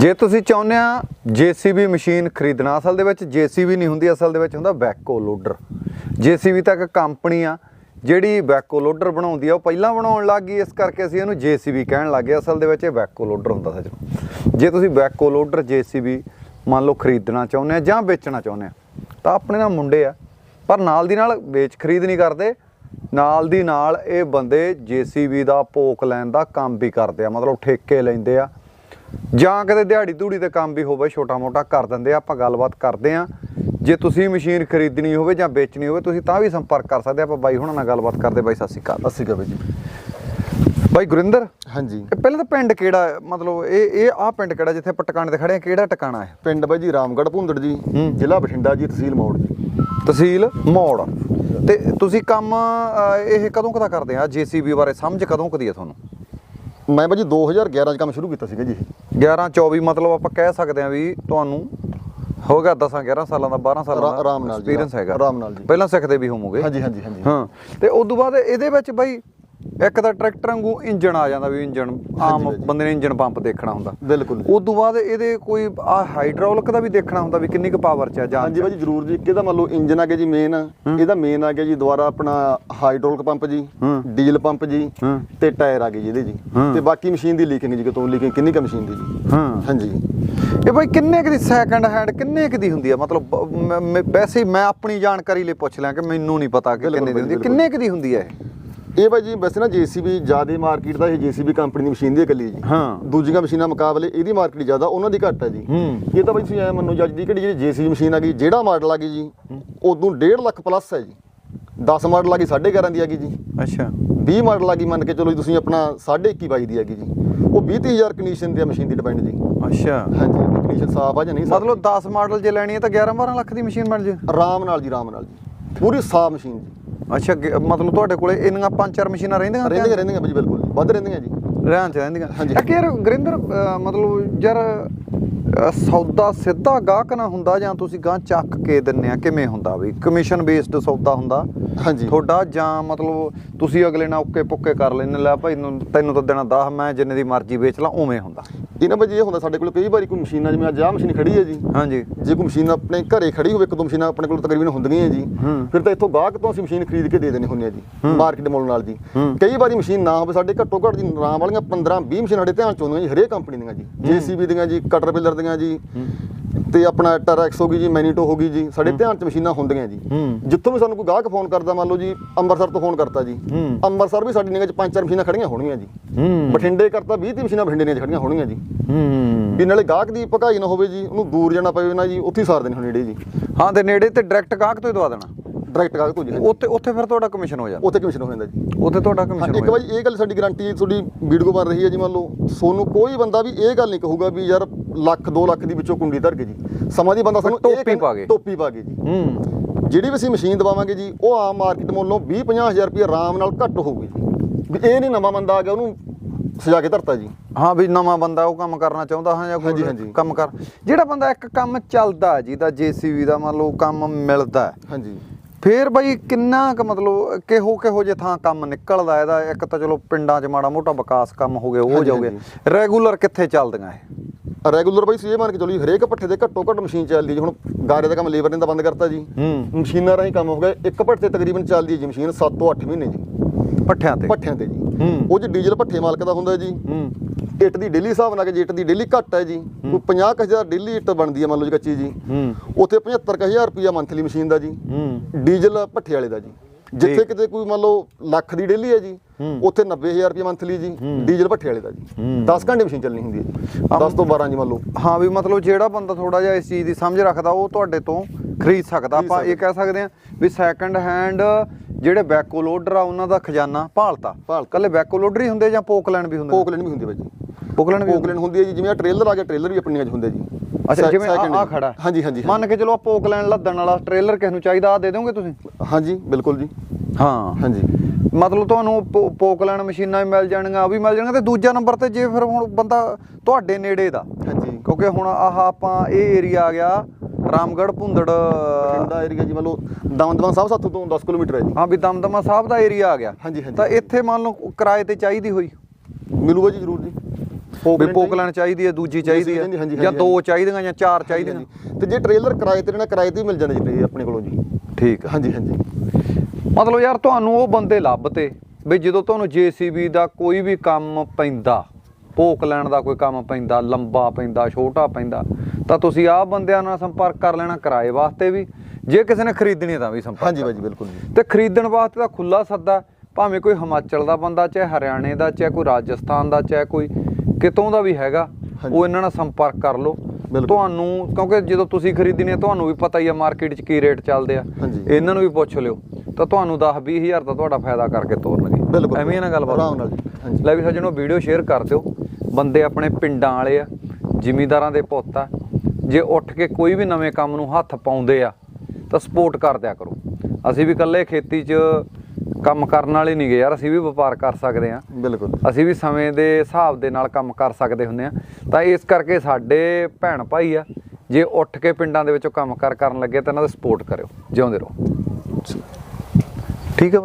ਜੇ ਤੁਸੀਂ ਚਾਹੁੰਦੇ ਆ ਜੀਸੀਬੀ ਮਸ਼ੀਨ ਖਰੀਦਣਾ, ਅਸਲ ਦੇ ਵਿੱਚ ਜੀਸੀਬੀ ਨਹੀਂ ਹੁੰਦੀ, ਅਸਲ ਦੇ ਵਿੱਚ ਹੁੰਦਾ ਬੈਕੋ ਲੋਡਰ। ਜੀਸੀਬੀ ਤਾਂ ਇੱਕ ਕੰਪਨੀ ਆ, ਜਿਹੜੀ ਬੈਕੋ ਲੋਡਰ ਬਣਾਉਂਦੀ ਆ, ਉਹ ਪਹਿਲਾਂ ਬਣਾਉਣ ਲੱਗ ਗਈ, ਇਸ ਕਰਕੇ ਅਸੀਂ ਇਹਨੂੰ ਜੀਸੀਬੀ ਕਹਿਣ ਲੱਗੇ ਅਸਲ ਦੇ ਵਿੱਚ ਇਹ ਬੈਕੋ ਲੋਡਰ ਹੁੰਦਾ ਸੱਚ ਜੇ ਤੁਸੀਂ ਬੈਕੋ ਲੋਡਰ ਜੀਸੀਬੀ ਮੰਨ ਲਓ ਖਰੀਦਣਾ ਚਾਹੁੰਦੇ ਆ ਜਾਂ ਵੇਚਣਾ ਚਾਹੁੰਦੇ ਆ, ਤਾਂ ਆਪਣੇ ਨਾਲ ਮੁੰਡੇ ਆ, ਪਰ ਨਾਲ ਦੀ ਨਾਲ ਵੇਚ ਖਰੀਦ ਨਹੀਂ ਕਰਦੇ, ਨਾਲ ਦੀ ਨਾਲ ਇਹ ਬੰਦੇ ਜੀਸੀਬੀ ਦਾ ਪੋਕ ਲੈਣ ਦਾ ਕੰਮ ਵੀ ਕਰਦੇ ਆ, ਮਤਲਬ ਠੇਕੇ ਲੈਂਦੇ ਆ ਜਾਂ ਕਿਤੇ ਦਿਹਾੜੀ ਧੂੜੀ ਤੇ ਕੰਮ ਵੀ ਹੋਵੇ ਛੋਟਾ ਮੋਟਾ ਕਰ ਦਿੰਦੇ ਆ ਆਪਾਂ ਗੱਲਬਾਤ ਕਰਦੇ ਆ। ਜੇ ਤੁਸੀਂ ਮਸ਼ੀਨ ਖਰੀਦਣੀ ਹੋਵੇ ਜਾਂ ਵੇਚਣੀ ਹੋਵੇ ਤੁਸੀਂ ਤਾਂ ਵੀ ਸੰਪਰਕ ਕਰ ਸਕਦੇ ਆ। ਆਪਾਂ ਬਾਈ ਹੁਣਾਂ ਨਾਲ ਗੱਲਬਾਤ ਕਰਦੇ ਬਾਈ ਸਤਿ ਸ਼੍ਰੀ ਅਕਾਲ। ਅੱਸੀ ਕਾ ਜੀ। ਬਾਈ ਗੁਰਿੰਦਰ? ਹਾਂਜੀ। ਇਹ ਪਹਿਲਾਂ ਤਾਂ ਪਿੰਡ ਕਿਹੜਾ? ਮਤਲਬ ਇਹ ਇਹ ਆਹ ਪਿੰਡ ਕਿਹੜਾ ਜਿੱਥੇ ਆਪਾਂ ਟਿਕਾਣੇ ਤੇ ਖੜੇ ਆ? ਕਿਹੜਾ ਟਿਕਾਣਾ ਹੈ? ਪਿੰਡ ਬਾਈ ਜੀ ਰਾਮਗੜ੍ਹ ਭੁੰਦੜ ਜੀ। ਜ਼ਿਲ੍ਹਾ ਬਠਿੰਡਾ ਜੀ ਤਹਿਸੀਲ ਮੌੜ ਜੀ। ਤਹਿਸੀਲ ਮੌੜ। ਤੇ ਤੁਸੀਂ ਕੰਮ ਇਹ ਕਦੋਂ ਕਦਾ ਕਰਦੇ ਆ? ਜੀਸੀਬੀ ਬਾਰੇ ਸਮਝ ਕਦੋਂ ਕਦੀ ਆ ਤੁਹਾਨੂੰ? ਮੈਂ ਬਾਈ ਜੀ 2011 ਚ ਕੰਮ ਸ਼ੁਰੂ ਕੀਤਾ ਸੀਗਾ ਜੀ 11 24 ਮਤਲਬ ਆਪਾਂ ਕਹਿ ਸਕਦੇ ਆ ਵੀ ਤੁਹਾਨੂੰ ਹੋ ਗਿਆ 10 11 ਸਾਲਾਂ ਦਾ 12 ਸਾਲਾਂ ਦਾ ਆਰਾਮ ਨਾਲ ਐਕਸਪੀਰੀਅੰਸ ਹੈਗਾ। ਆਰਾਮ ਨਾਲ ਜੀ। ਪਹਿਲਾਂ ਸਿੱਖਦੇ ਵੀ ਹੋਵੋਗੇ। ਹਾਂਜੀ ਹਾਂਜੀ ਹਾਂਜੀ। ਹਾਂ। ਤੇ ਉਸ ਤੋਂ ਬਾਅਦ ਇਹਦੇ ਵਿੱਚ ਬਾਈ ਇੱਕ ਤਾਂ ਟਰੈਕਟਰ ਵਾਂਗੂ ਇੰਜਣ ਆ ਜਾਂਦਾ ਵੀ ਇੰਜਣ ਆਮ। ਬੰਦੇ ਨੇ ਇੰਜਣ ਪੰਪ ਦੇਖਣਾ ਹੁੰਦਾ ਬਿਲਕੁਲ। ਉਸ ਤੋਂ ਬਾਅਦ ਇਹਦੇ ਕੋਈ ਆ ਹਾਈਡ੍ਰੋਲਿਕ ਦਾ ਵੀ ਦੇਖਣਾ ਹੁੰਦਾ ਵੀ ਕਿੰਨੀ ਕੁ ਪਾਵਰ ਚ ਆ ਜਾਂ ਹਾਂਜੀ ਬਾਈ ਜੀ ਜ਼ਰੂਰ ਜੀ ਕਿਹਦਾ ਮੰਨ ਲਓ ਇੰਜਨ ਆ ਗਿਆ ਜੀ ਮੇਨ ਇਹਦਾ ਮੇਨ ਆ ਗਿਆ ਜੀ ਦੁਬਾਰਾ ਆਪਣਾ ਹਾਈਡ੍ਰੋਲਿਕ ਪੰਪ ਜੀ। ਡੀਜ਼ਲ ਪੰਪ ਜੀ। ਤੇ ਟਾਇਰ ਆ ਗਏ ਜੀ ਇਹਦੇ ਜੀ। ਤੇ ਬਾਕੀ ਮਸ਼ੀਨ ਦੀ ਲੀਕਿੰਗ ਜੀ ਕਿਤੋਂ ਲੀਕਿੰਗ ਕਿੰਨੀ ਕੁ ਮਸ਼ੀਨ ਦੀ ਜੀ ਹਾਂਜੀ ਇਹ ਬਾਈ ਕਿੰਨੇ ਕੁ ਦੀ ਸੈਕੰਡ ਹੈਂਡ ਕਿੰਨੇ ਕੁ ਦੀ ਹੁੰਦੀ ਆ ਮਤਲਬ ਵੈਸੇ ਮੈਂ ਆਪਣੀ ਜਾਣਕਾਰੀ ਲਈ ਪੁੱਛ ਲਿਆ ਕਿ ਮੈਨੂੰ ਨਹੀਂ ਪਤਾ ਕਿ ਕਿੰਨੇ ਦੀ ਹੁੰਦੀ। ਕਿੰਨੇ ਕੁ ਦੀ ਹੁੰਦੀ ਹੈ ਇਹ ਇਹ ਬਾਈ ਜੀ ਵੈਸੇ ਨਾ ਜੀਸੀਬੀ ਜ਼ਿਆਦਾ ਮਾਰਕੀਟ ਦਾ ਇਹ ਜੀਸੀਬੀ ਕੰਪਨੀ ਦੀ ਮਸ਼ੀਨ ਦੀ ਇਕੱਲੀ ਜੀ। ਹਾਂ। ਦੂਜੀਆਂ ਮਸ਼ੀਨਾਂ ਮੁਕਾਬਲੇ ਇਹਦੀ ਮਾਰਕੀਟ ਜ਼ਿਆਦਾ ਉਹਨਾਂ ਦੀ ਘੱਟ ਹੈ ਜੀ। ਇਹ ਤਾਂ ਬਾਈ ਤੁਸੀਂ ਐ ਮੰਨੋ ਜੱਜ ਦੀ ਕਿਹੜੀ ਜਿਹੜੀ ਜੀਸੀਬੀ ਮਸ਼ੀਨ ਆ ਗਈ ਜਿਹੜਾ ਮਾਡਲ ਆ ਗਈ ਜੀ ਉਦੋਂ 1.5 ਲੱਖ ਪਲੱਸ ਹੈ ਜੀ। 10 ਮਾਡਲ ਆ ਗਈ 11.5 ਦੀ ਆ ਗਈ ਜੀ। ਅੱਛਾ। 20 ਮਾਡਲ ਆ ਗਈ ਮੰਨ ਕੇ ਚਲੋ ਜੀ ਤੁਸੀਂ ਆਪਣਾ 21.5 ਬਾਈ ਦੀ ਆ ਗਈ ਜੀ। ਉਹ 20000 ਕੰਡੀਸ਼ਨ ਤੇ ਆ ਮਸ਼ੀਨ ਦੀ ਡਿਪੈਂਡ ਜੀ। ਅੱਛਾ। ਹਾਂਜੀ ਕੰਡੀਸ਼ਨ ਸਾਫ਼ ਆ ਜਾਂ ਨਹੀਂ? ਮਤਲਬ 10 ਮਾਡਲ ਜੇ ਲੈਣੀ ਹੈ ਤਾਂ 11 12 ਲੱਖ ਦੀ ਮਸ਼ੀਨ ਬਣ ਜੇ। ਆਰਾਮ ਨਾਲ ਜੀ ਆਰਾਮ ਨਾਲ ਜੀ। ਪੂਰੀ ਸਾਫ਼ ਮਸ਼ੀਨ ਜੀ। ਅੱਛਾ ਗ- ਮਤਲਬ ਤੁਹਾਡੇ ਕੋਲੇ ਇੰਨੀਆਂ ਪੰਜ ਚਾਰ ਮਸ਼ੀਨਾਂ ਰਹਿੰਦੀਆਂ ਰਹਿੰਦੀਆਂ ਰਹਿੰਦੀਆਂ ਬਾਈ ਜੀ ਬਿਲਕੁਲ ਵੱਧ ਰਹਿੰਦੀਆਂ ਜੀ। ਰਹਿਣ ਚ ਰਹਿੰਦੀਆਂ। ਹਾਂਜੀ। ਇੱਕ ਯਾਰ ਗੁਰਿੰਦਰ ਅਹ, ਮਤਲਬ ਯਾਰ ਅਹ, ਸੌਦਾ ਸਿੱਧਾ ਗਾਹਕ ਨਾ ਹੁੰਦਾ ਜਾਂ ਤੁਸੀਂ ਗਾਹ ਚੱਕ ਕੇ ਦਿੰਨੇ ਆ? ਕਿਵੇਂ ਹੁੰਦਾ ਵੀ? ਕਮਿਸ਼ਨ ਬੇਸਡ ਸੌਦਾ ਹੁੰਦਾ? ਹਾਂਜੀ। ਤੁਹਾਡਾ ਜਾਂ ਮਤਲਬ ਤੁਸੀਂ ਅਗਲੇ ਨਾਲ ਓਕੇ ਪੁੱਕੇ ਕਰ ਲੈਣੇ ਲੈ ਭਾਈ ਨੂੰ ਤੈਨੂੰ ਤਾਂ ਦੇਣਾ 10 ਮੈਂ ਜਿੰਨੇ ਦੀ ਮਰਜ਼ੀ ਵੇਚ ਲਾਂ ਉਵੇਂ ਹੁੰਦਾ। ਇਹਨਾਂ ਬਾਈ ਜੀ ਇਹ ਹੁੰਦਾ ਸਾਡੇ ਕੋਲ ਕਈ ਵਾਰੀ ਕੋਈ ਮਸ਼ੀਨ ਜਿਵੇਂ ਅੱਜ ਆਹ ਮਸ਼ੀਨ ਖੜੀ ਹੈ ਜੀ। ਹਾਂਜੀ। ਜੇ ਕੋਈ ਮਸ਼ੀਨ ਆਪਣੇ ਘਰੇ ਖੜੀ ਹੋਵੇ ਇੱਕ ਦੋ ਮਸ਼ੀਨਾਂ ਆਪਣੇ ਕੋਲ ਤਕਰੀਬਨ ਹੁੰਦੀਆਂ ਹੀ ਜੀ ਹੂੰ। ਫਿਰ ਤਾਂ ਇੱਥੋਂ ਗਾਹਕ ਤੋਂ ਅਸੀਂ ਮਸ਼ੀਨ ਖਰੀਦ ਕੇ ਦੇ ਦੇਣੀ ਹੁੰਦੀ ਆ ਜੀ ਮਾਰਕੀਟ ਮੁੱਲ ਨਾਲ ਜੀ। ਹੂੰ। ਕਈ ਵਾਰੀ ਮਸ਼ੀਨ ਨਾ ਹੋਵੇ ਸਾਡੇ ਘੱਟੋ ਘੱਟ ਜੀ ਨਾਮ ਵਾਲੀਆਂ 15 20 ਮਸ਼ੀਨਾਂ ਸਾਡੇ ਧਿਆਨ ਚ ਆਉਂਦੀਆਂ ਜੀ ਹਰੇਕ ਕੰਪਨੀ ਦੀਆਂ ਜੀ ਜੀਸੀਬੀ ਦੀਆਂ ਜੀ ਕਟਰਪਿਲਰ ਦੀਆਂ ਜੀ। ਤੇ ਆਪਣਾ ਟਰੈਕਸ ਹੋ ਗਈ ਜੀ ਮੈਨੀਟੋ ਹੋ ਗਈ ਜੀ ਸਾਡੇ ਧਿਆਨ ਚ ਮਸ਼ੀਨਾਂ ਹੁੰਦੀਆਂ ਜੀ। ਹੂੰ। ਜਿੱਥੋਂ ਵੀ ਸਾਨੂੰ ਕੋਈ ਗਾਹਕ ਫੋਨ ਕਰਦਾ ਮੰਨ ਲਓ ਜੀ ਅੰਮ੍ਰਿਤਸਰ ਤੋਂ ਫੋਨ ਕਰਤਾ ਜੀ। ਹੂੰ। ਅੰਮ੍ਰਿਤਸਰ ਵੀ ਸਾਡੀ ਨਿਗਾਹ ਚ ਪੰਜ ਚਾਰ ਮਸ਼ੀਨਾਂ ਖੜੀਆਂ ਹੋਣਗੀਆਂ ਜੀ। ਹੂੰ। ਬਠਿੰਡੇ ਕਰਤਾ 20 30 ਮਸ਼ੀਨਾਂ ਬਠਿੰਡੇ ਦੀਆਂ ਖੜੀਆਂ ਹੋਣਗੀਆਂ ਜੀ। ਹੂੰ। ਵੀ ਨਾਲੇ ਗਾਹਕ ਦੀ ਭਕਾਈ ਨਾ ਹੋਵੇ ਜੀ ਉਹਨੂੰ ਦੂਰ ਜਾਣਾ ਪਵੇ ਨਾ ਜੀ ਉੱਥੇ ਹੀ ਸਾਰ ਦੇਣੀ ਨੇੜੇ ਜੀ। ਹਾਂ ਤੇ ਨੇੜੇ ਤੇ ਡਾਇਰੈਕਟ ਗਾਹਕ ਤੋਂ ਹੀ ਦਵਾ ਦੇਣਾ। ਡਾਇਰੈਕਟ ਗਾਹਕ ਤੋਂ ਜੀ। ਉੱਥੇ ਉੱਥੇ ਫਿਰ ਤੁਹਾਡਾ ਕਮਿਸ਼ਨ ਹੋ ਜਾਂਦਾ। ਉੱਥੇ ਕਮਿਸ਼ਨ ਹੋ ਜਾਂਦਾ ਜੀ। ਉੱਥੇ ਤੁਹਾਡਾ ਹਾਂ, ਕਮਿਸ਼ਨ ਇੱਕ ਵਾਰੀ ਇਹ ਗੱਲ ਸਾਡੀ ਗਾਰੰਟੀ ਹੈ ਤੁਹਾਡੀ ਵੀਡੀਓ ਬਣ ਰਹੀ ਹੈ ਜੀ ਮੰਨ ਲਓ। ਸੋਨੂੰ ਕੋਈ ਬੰਦਾ ਵੀ ਇਹ ਗੱਲ ਨਹੀਂ ਕਹੂਗਾ ਵੀ ਯਾਰ ਲੱਖ 2 ਲੱਖ ਦੀ ਵਿੱਚੋਂ ਕੁੰਡੀ ਧਰ ਕੇ ਜੀ। ਸਮਾਂ ਦੀ ਬੰਦਾ ਸਾਨੂੰ ਟੋਪੀ ਪਾ ਕੇ। ਟੋਪੀ ਪਾ ਕੇ ਜੀ। ਹੂੰ। ਜਿਹੜੀ ਵੀ ਅਸੀਂ ਮਸ਼ੀਨ ਦਵਾਵਾਂਗੇ ਜੀ ਉਹ ਆਮ ਮਾਰਕੀਟ ਮੁੱਲੋਂ 20 50000 ਰੁਪਏ ਆਰਾਮ ਨਾਲ ਘੱਟ ਹੋਊਗੀ ਜੀ। ਵੀ ਇਹ ਨਹੀਂ ਨਵਾਂ ਬੰਦਾ ਆ ਗਿਆ ਉਹਨੂੰ ਸਜਾ ਕੇ ਧਰਤਾ ਜੀ। ਹਾਂ ਵੀ ਨਵਾਂ ਬੰਦਾ ਉਹ ਕੰਮ ਕਰਨਾ ਚਾਹੁੰਦਾ ਹਾਂ ਜਾਂ ਕੋਈ। ਕੰਮ ਕਰ। ਜਿਹੜਾ ਬੰਦਾ ਇੱਕ ਕੰਮ ਚੱਲਦਾ ਜਿਹਦਾ ਜੀਸੀਬੀ ਦਾ ਮੰਨ ਲਓ ਕੰਮ ਮਿਲਦਾ। ਹਾਂਜੀ। ਫੇਰ ਬਈ ਕਿੰਨਾ ਕੁ ਮਤਲਬ ਕਿਹੋ ਕਿਹੋ ਜੇ ਥਾਂ ਕੰਮ ਨਿਕਲਦਾ ਇਹਦਾ? ਇੱਕ ਤਾਂ ਚਲੋ ਪਿੰਡਾਂ 'ਚ ਮਾੜਾ ਮੋਟਾ ਵਿਕਾਸ ਕੰਮ ਹੋ ਗਿਆ ਉਹ ਜਾਊਗੇ। ਰੈਗੂਲਰ ਕਿੱਥੇ ਚੱਲਦੀਆਂ ਇਹ? ਰੈਗੂਲਰ ਬਾਈ ਸੀ ਇਹ ਮੰਨ ਕੇ ਚਲੋ ਜੀ ਹਰੇਕ ਪੱਠੇ ਦੇ ਘੱਟੋ ਘੱਟ ਮਸ਼ੀਨ ਚੱਲਦੀ ਜੀ ਹੁਣ ਗਾਰੇ ਦਾ ਕੰਮ ਲੇਬਰ ਨੇ ਤਾਂ ਬੰਦ ਕਰਤਾ ਜੀ। ਮਸ਼ੀਨਾਂ ਰਾਹੀਂ ਕੰਮ ਹੋ ਗਿਆ। ਇੱਕ ਪੱਠੇ ਤਕਰੀਬਨ ਚੱਲਦੀ ਜੀ ਮਸ਼ੀਨ 7 ਤੋਂ 8 ਮਹੀਨੇ ਜੀ। ਪੱਠਿਆਂ ਤੇ? ਪੱਠਿਆਂ ਤੇ ਜੀ। ਉਹ 'ਚ ਡੀਜ਼ਲ ਪੱਠੇ ਮਾਲਕ ਦਾ ਹੁੰਦਾ ਜੀ। ਇੱਟ ਦੀ ਡੇਲੀ ਹਿਸਾਬ ਨਾਲ ਕਿ ਜੇ ਇੱਟ ਦੀ ਡੇਲੀ ਘੱਟ ਹੈ ਜੀ। ਕੋਈ 50000 ਡੇਲੀ ਇੱਟ ਬਣਦੀ ਹੈ ਮੰਨ ਲਓ ਜੀ ਕੱਚੀ ਜੀ। ਉੱਥੇ 75000 ਰੁਪਿਆ ਮੰਥਲੀ ਮਸ਼ੀਨ ਦਾ ਜੀ। ਡੀਜ਼ਲ ਭੱਠੇ ਵਾਲੇ ਦਾ ਜੀ। ਜਿੱਥੇ। ਕਿਤੇ ਕੋਈ ਮੰਨ ਲਓ ਲੱਖ ਦੀ ਡੇਲੀ ਹੈ ਜੀ। ਉੱਥੇ 90000 ਰੁਪਿਆ ਮੰਥਲੀ ਜੀ ਡੀਜ਼ਲ ਭੱਠੇ ਵਾਲੇ ਦਾ ਜੀ। ਹੂੰ। 10 ਘੰਟੇ ਮਸ਼ੀਨ ਚੱਲਣੀ ਹੁੰਦੀ ਹੈ ਜੀ। 10 ਤੋਂ 12 ਜੀ ਮੰਨ ਲਓ। ਹਾਂ ਵੀ ਮਤਲਬ ਜਿਹੜਾ ਬੰਦਾ ਥੋੜਾ ਜਿਹਾ ਇਸ ਚੀਜ਼ ਦੀ ਸਮਝ ਰੱਖਦਾ ਉਹ ਤੁਹਾਡੇ ਤੋਂ ਖਰੀਦ ਸਕਦਾ। ਆਪਾਂ ਇਹ ਕਹਿ ਸਕਦੇ ਹਾਂ ਵੀ ਸੈਕੰਡ ਹੈਂਡ ਜਿਹੜੇ ਬੈਕੋ ਲੋਡਰ ਆ ਉਹਨਾਂ ਦਾ ਖਜ਼ਾਨਾ ਭਾਲਤਾ। ਕੱਲੇ ਬੈਕੋ ਲੋਡਰ ਹੀ ਹੁੰਦੇ ਜਾਂ ਪੋਕਲੈਂਡ ਵੀ ਹੁੰਦੇ ਪੋਕਲੈਂਡ ਵੀ ਹੁੰਦੀ ਬਾਈ ਜੀ। ਪੋਕਲੈਂਡ ਵੀ ਪੋਕਲੈਂਡ ਹੁੰਦੀ। ਹੈ ਜੀ ਜਿਵੇਂ ਆ ਟ੍ਰੇਲਰ ਆ ਗਿਆ ਟ੍ਰੇਲਰ ਵੀ ਆਪਣੀਆਂ 'ਚ ਹੁੰਦੇ ਜੀ। ਅੱਛਾ ਜਿਵੇਂ ਆ। ਖੜਾ ਹਾਂਜੀ ਹਾਂਜੀ ਮੰਨ ਕੇ ਚਲੋ ਆ ਪੋਕਲੈਂਡ ਲੱਦਣ ਵਾਲਾ ਟ੍ਰੇਲਰ ਕਿਸ ਨੂੰ ਚਾਹੀਦਾ? ਆ ਦੇ ਦੋਗੇ ਤੁਸੀਂ? ਹਾਂਜੀ ਬਿਲਕੁਲ ਜੀ। ਹਾਂ। ਹਾਂਜੀ। ਮਤਲਬ ਤੁਹਾਨੂੰ ਪੋ- ਪੋਕਲੈਂਡ ਮਸ਼ੀਨਾਂ ਵੀ ਮਿਲ ਜਾਣਗੀਆਂ ਆ ਵੀ ਮਿਲ ਜਾਣਗੀਆਂ ਤੇ ਦੂਜਾ ਨੰਬਰ ਤੇ ਜੇ ਫਿਰ ਹੁਣ ਬੰਦਾ ਤੁਹਾਡੇ ਨੇੜੇ ਦਾ ਹਾਂਜੀ। ਕਿਉਂਕਿ ਹੁਣ ਆਹ ਆਪਾਂ ਇਹ ਏਰੀਆ ਆ ਗਿਆ ਰਾਮਗੜ੍ਹ ਭੁੰਦੜ ਬਠਿੰਡਾ ਏਰੀਆ ਜੀ ਮੰਨ ਲਓ ਦਮਦਮਾ ਸਾਹਿਬ ਸਾਥੋਂ ਤੋਂ 10 ਕਿਲੋਮੀਟਰ ਹੈ ਜੀ। ਹਾਂ ਵੀ ਦਮਦਮਾ ਸਾਹਿਬ ਦਾ ਏਰੀਆ ਆ ਗਿਆ। ਹਾਂਜੀ, ਹਾਂਜੀ। ਤਾਂ ਇੱਥੇ ਮੰਨ ਲਓ ਕਿਰਾਏ ਤੇ ਚਾਹੀਦੀ ਹੋਈ? ਮਿਲੂਗਾ ਜੀ ਜ਼ਰੂਰ ਜੀ। ਵੀ ਪੋਕਲੈਂਡ ਚਾਹੀਦੀ ਹੈ ਦੂਜੀ ਚਾਹੀਦੀ ਹੈ ਜਾਂ ਦੋ ਚਾਹੀਦੀਆਂ ਜਾਂ ਚਾਰ ਚਾਹੀਦੀਆਂ। ਤੇ ਜੇ ਟ੍ਰੇਲਰ ਕਿਰਾਏ ਤੇ ਲੈਣਾ ਕਿਰਾਏ ਤੇ ਮਿਲ ਜਾਂਦਾ ਜੀ ਆਪਣੇ ਕੋਲੋਂ ਜੀ। ਠੀਕ ਹਾਂਜੀ ਹਾਂਜੀ। ਮਤਲਬ ਯਾਰ ਤੁਹਾਨੂੰ ਉਹ ਬੰਦੇ ਲੱਭਤੇ ਵੀ ਜਦੋਂ ਤੁਹਾਨੂੰ ਜੀਸੀਬੀ ਦਾ ਕੋਈ ਵੀ ਕੰਮ ਪੈਂਦਾ ਭੋਕ ਲੈਣ ਦਾ ਕੋਈ ਕੰਮ ਪੈਂਦਾ ਲੰਬਾ ਪੈਂਦਾ ਛੋਟਾ ਪੈਂਦਾ ਤਾਂ ਤੁਸੀਂ ਆਹ ਬੰਦਿਆਂ ਨਾਲ ਸੰਪਰਕ ਕਰ ਲੈਣਾ ਕਿਰਾਏ ਵਾਸਤੇ ਵੀ। ਜੇ ਕਿਸੇ ਨੇ ਖਰੀਦਣੀ ਤਾਂ ਵੀ ਸੰਪਰਕ ਹਾਂਜੀ ਕਰ ਬਾਈ ਜੀ। ਬਿਲਕੁਲ ਤੇ ਖਰੀਦਣ ਵਾਸਤੇ ਤਾਂ ਖੁੱਲਾ ਸੱਦਾ ਭਾਵੇਂ ਕੋਈ ਹਿਮਾਚਲ ਦਾ ਬੰਦਾ ਚਾਹੇ ਹਰਿਆਣੇ ਦਾ ਚਾਹੇ ਕੋਈ ਰਾਜਸਥਾਨ ਦਾ ਚਾਹੇ ਕੋਈ ਕਿਤੋਂ ਦਾ ਵੀ ਹੈਗਾ। ਉਹ ਇਹਨਾਂ ਨਾਲ ਸੰਪਰਕ ਕਰ ਲਓ। ਤੁਹਾਨੂੰ ਕਿਉਂਕਿ ਜਦੋਂ ਤੁਸੀਂ ਖਰੀਦਣੀ ਹੈ ਤੁਹਾਨੂੰ ਵੀ ਪਤਾ ਹੀ ਆ ਮਾਰਕੀਟ 'ਚ ਕੀ ਰੇਟ ਚੱਲਦੇ ਆ। ਇਹਨਾਂ ਨੂੰ ਵੀ ਪੁੱਛ ਲਿਓ ਤਾਂ ਤੁਹਾਨੂੰ 10 20000 ਦਾ ਤੁਹਾਡਾ ਫਾਇਦਾ ਕਰਕੇ ਤੋਰਨਗੇ। ਐਵੇਂ ਨਾ ਗੱਲਬਾਤ ਆਰਾਮ ਨਾਲ। ਲੈ ਵੀ ਸੱਜਣੋ ਵੀਡੀਓ ਸ਼ੇਅਰ ਕਰ ਦਿਓ ਬੰਦੇ ਆਪਣੇ ਪਿੰਡਾਂ ਵਾਲੇ ਆ ਜ਼ਿਮੀਂਦਾਰਾਂ ਦੇ ਪੁੱਤ ਆ ਜੇ ਉੱਠ ਕੇ ਕੋਈ ਵੀ ਨਵੇਂ ਕੰਮ ਨੂੰ ਹੱਥ ਪਾਉਂਦੇ ਆ ਤਾਂ ਸਪੋਰਟ ਕਰ ਦਿਆ ਕਰੋ ਅਸੀਂ ਵੀ ਇਕੱਲੇ ਖੇਤੀ 'ਚ ਕੰਮ ਕਰਨ ਵਾਲੇ ਨਹੀਂ ਗਏ ਯਾਰ ਅਸੀਂ ਵੀ ਵਪਾਰ ਕਰ ਸਕਦੇ ਆ ਬਿਲਕੁਲ। ਅਸੀਂ ਵੀ ਸਮੇਂ ਦੇ ਹਿਸਾਬ ਦੇ ਨਾਲ ਕੰਮ ਕਰ ਸਕਦੇ ਹੁੰਦੇ ਆ ਤਾਂ ਇਸ ਕਰਕੇ ਸਾਡੇ ਭੈਣ ਭਾਈ ਆ ਜੇ ਉੱਠ ਕੇ ਪਿੰਡਾਂ ਦੇ ਵਿੱਚੋਂ ਕੰਮ ਕਰ ਕਰਨ ਲੱਗੇ ਤਾਂ ਇਹਨਾਂ ਦਾ ਸਪੋਰਟ ਕਰਿਓ ਜਿਉਂਦੇ ਰਹੋ। ਠੀਕ ਹੈ।